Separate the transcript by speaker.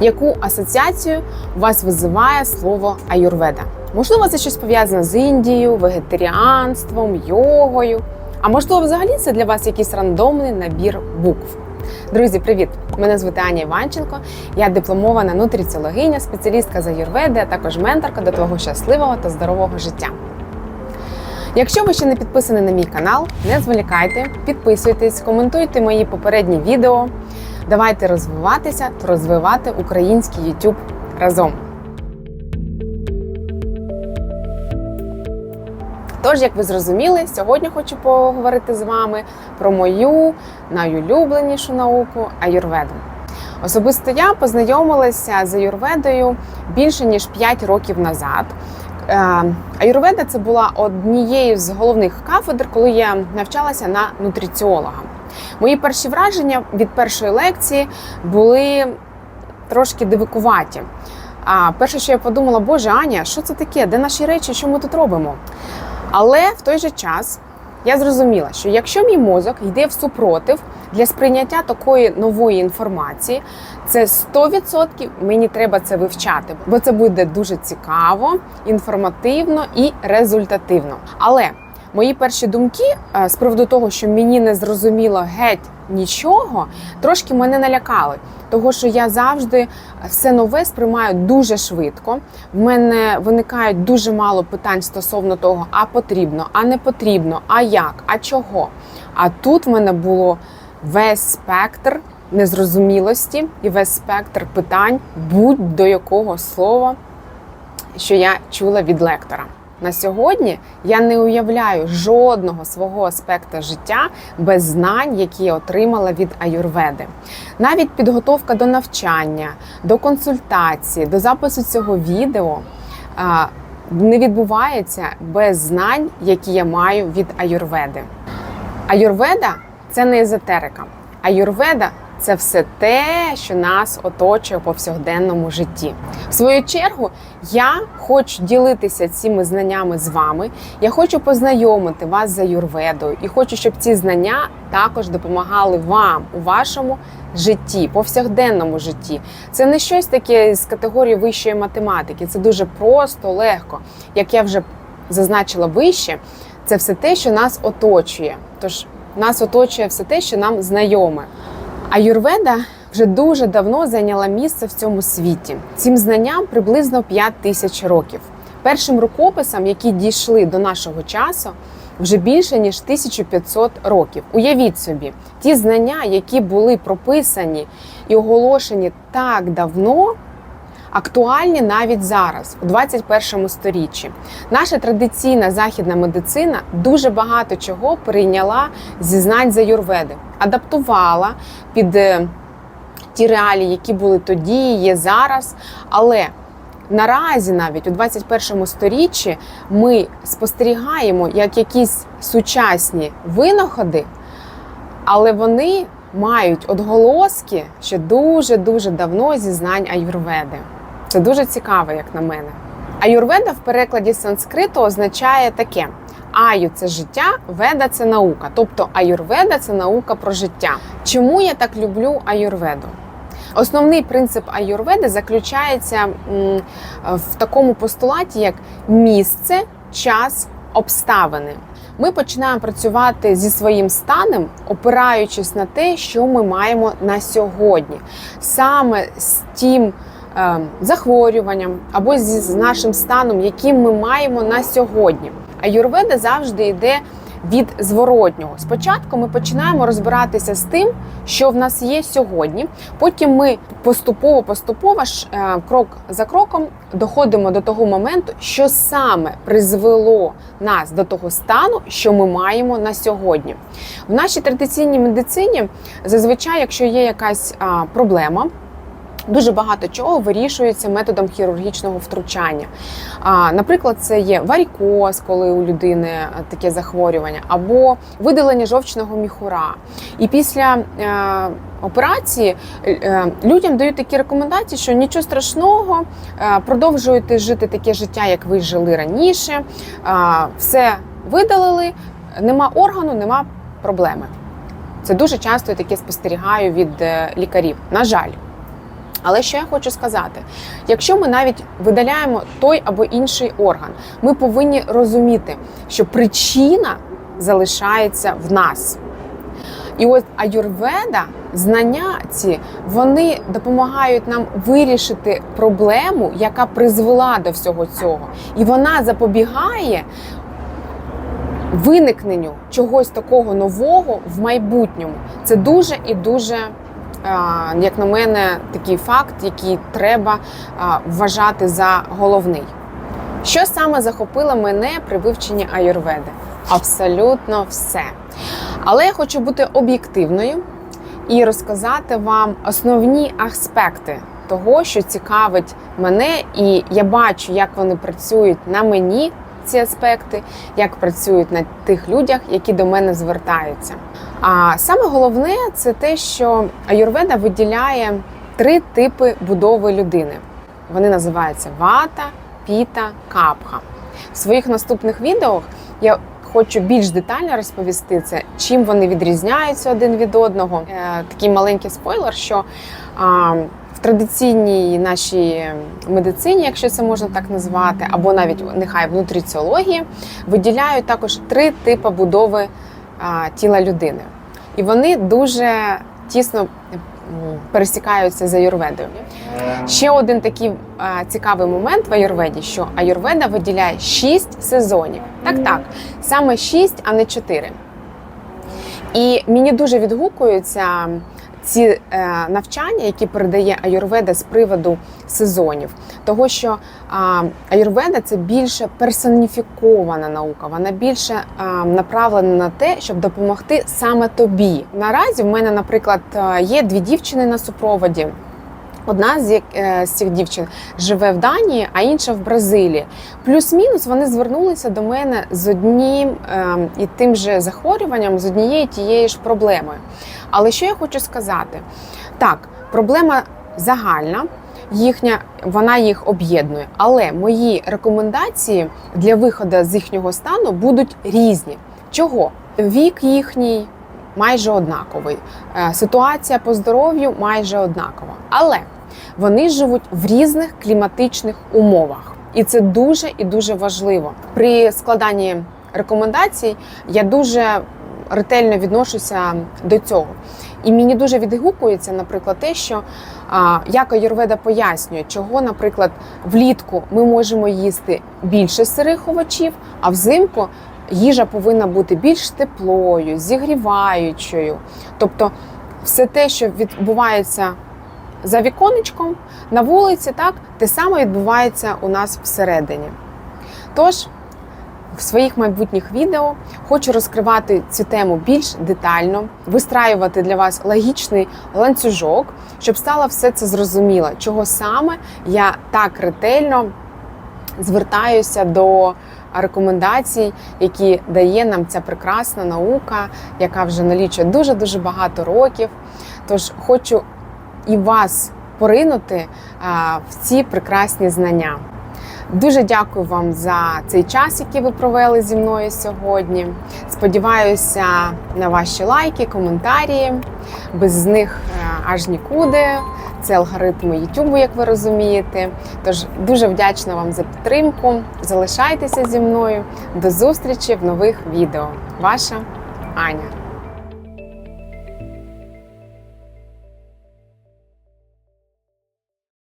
Speaker 1: Яку асоціацію у вас визиває слово аюрведа? Можливо, це щось пов'язане з Індією, вегетаріанством, йогою. А можливо, взагалі це для вас якийсь рандомний набір букв. Друзі, привіт! Мене звати Аня Іванченко. Я дипломована нутриціологиня, спеціалістка з аюрведи, а також менторка до твого щасливого та здорового життя. Якщо ви ще не підписані на мій канал, не зволікайте, підписуйтесь, коментуйте мої попередні відео. Давайте розвиватися розвивати український YouTube разом. Тож, як ви зрозуміли, сьогодні хочу поговорити з вами про мою найулюбленішу науку аюрведу. Особисто я познайомилася з аюрведою більше ніж 5 років назад. Е, Аюрведа це була однією з головних кафедр, коли я навчалася на нутриціолога. Мої перші враження від першої лекції були трошки дивикуваті. А перше, що я подумала, боже Аня, що це таке? Де наші речі? Що ми тут робимо? Але в той же час я зрозуміла, що якщо мій мозок йде в супротив для сприйняття такої нової інформації, це 100% мені треба це вивчати, бо це буде дуже цікаво, інформативно і результативно. Але мої перші думки е, з приводу того, що мені не зрозуміло геть нічого, трошки мене налякали. Того, що я завжди все нове сприймаю дуже швидко. В мене виникають дуже мало питань стосовно того, а потрібно, а не потрібно, а як, а чого. А тут в мене було весь спектр незрозумілості і весь спектр питань будь-до якого слова, що я чула від лектора. На сьогодні я не уявляю жодного свого аспекту життя без знань, які я отримала від аюрведи. Навіть підготовка до навчання, до консультації, до запису цього відео не відбувається без знань, які я маю від аюрведи. Аюрведа це не езотерика. Аюрведа це все те, що нас оточує у повсякденному житті. В свою чергу я хочу ділитися цими знаннями з вами. Я хочу познайомити вас з аюрведою і хочу, щоб ці знання також допомагали вам у вашому житті, повсякденному житті. Це не щось таке з категорії вищої математики. Це дуже просто, легко. Як я вже зазначила вище, це все те, що нас оточує. Тож нас оточує все те, що нам знайоме. Аюрведа вже дуже давно зайняла місце в цьому світі. Цим знанням приблизно 5 тисяч років. Першим рукописам, які дійшли до нашого часу, вже більше ніж 1500 років. Уявіть собі, ті знання, які були прописані і оголошені так давно. Актуальні навіть зараз, у 21 сторіччі. Наша традиційна західна медицина дуже багато чого прийняла зі знань за юрведи, адаптувала під е, ті реалії, які були тоді, є зараз. Але наразі, навіть у 21 сторіччі, ми спостерігаємо як якісь сучасні винаходи, але вони мають отголоски ще дуже дуже давно зі знань аюрведи. Це дуже цікаво, як на мене. Аюрведа в перекладі санскриту означає таке: аю це життя, веда це наука. Тобто аюрведа це наука про життя. Чому я так люблю аюрведу? Основний принцип аюрведи заключається в такому постулаті, як місце, час, обставини. Ми починаємо працювати зі своїм станом, опираючись на те, що ми маємо на сьогодні, саме з тим захворюванням або з нашим станом, яким ми маємо на сьогодні. А юрведа завжди йде від зворотнього. Спочатку ми починаємо розбиратися з тим, що в нас є сьогодні. Потім ми поступово-поступово е, крок за кроком доходимо до того моменту, що саме призвело нас до того стану, що ми маємо на сьогодні. В нашій традиційній медицині зазвичай, якщо є якась проблема. Дуже багато чого вирішується методом хірургічного втручання. Наприклад, це є варікоз, коли у людини таке захворювання, або видалення жовчного міхура. І після е, операції е, людям дають такі рекомендації, що нічого страшного, е, продовжуйте жити таке життя, як ви жили раніше. Е, все видалили, нема органу, нема проблеми. Це дуже часто я таке спостерігаю від е, лікарів. На жаль. Але що я хочу сказати: якщо ми навіть видаляємо той або інший орган, ми повинні розуміти, що причина залишається в нас. І от аюрведа, знання ці, вони допомагають нам вирішити проблему, яка призвела до всього цього. І вона запобігає виникненню чогось такого нового в майбутньому. Це дуже і дуже, як на мене, такий факт, який треба вважати за головний. Що саме захопило мене при вивченні аюрведи? Абсолютно все. Але я хочу бути об'єктивною і розказати вам основні аспекти того, що цікавить мене, і я бачу, як вони працюють на мені, ці аспекти, як працюють на тих людях, які до мене звертаються. А саме головне це те, що аюрведа виділяє три типи будови людини. Вони називаються вата, піта, капха. В своїх наступних відео я хочу більш детально розповісти це, чим вони відрізняються один від одного. Е, Такий маленький спойлер, що традиційній нашій медицині, якщо це можна так назвати, або навіть нехай в нутриціології, виділяють також три типи будови тіла людини. І вони дуже тісно пересікаються з аюрведою. Ще один такий а, цікавий момент в аюрведі, що аюрведа виділяє 6 сезонів. Так, так, саме 6, а не 4. І мені дуже відгукуються ці е, навчання, які передає аюрведа з приводу сезонів. Того, що аюрведа це більше персоніфікована наука, вона більше направлена на те, щоб допомогти саме тобі. Наразі в мене, наприклад, е, є дві дівчини на супроводі. Одна з, е, з цих дівчин живе в Данії, а інша в Бразилії. Плюс-мінус вони звернулися до мене з одним е, і тим же захворюванням, з однією тією ж проблемою. Але що я хочу сказати? Так, проблема загальна, їхня, вона їх об'єднує. Але мої рекомендації для виходу з їхнього стану будуть різні. Чого? Вік їхній майже однаковий, е, ситуація по здоров'ю майже однакова. Але вони живуть в різних кліматичних умовах. І це дуже і дуже важливо. При складанні рекомендацій я дуже ретельно відношуся до цього. І мені дуже відгукується, наприклад, те, що а, як Аюрведа пояснює, чого, наприклад, влітку ми можемо їсти більше сирих овочів, а взимку їжа повинна бути більш теплою, зігріваючою. Тобто, все те, що відбувається за віконечком на вулиці, так те саме відбувається у нас всередині. Тож, в своїх майбутніх відео хочу розкривати цю тему більш детально, вистраювати для вас логічний ланцюжок, щоб стало все це зрозуміло, чого саме я так ретельно звертаюся до рекомендацій, які дає нам ця прекрасна наука, яка вже налічує дуже дуже багато років. Тож хочу і вас поринути в ці прекрасні знання. Дуже дякую вам за цей час, який ви провели зі мною сьогодні. Сподіваюся на ваші лайки, коментарі. Без них е, аж нікуди. Це алгоритми YouTube, як ви розумієте. Тож дуже вдячна вам за підтримку. Залишайтеся зі мною. До зустрічі в нових відео. Ваша Аня.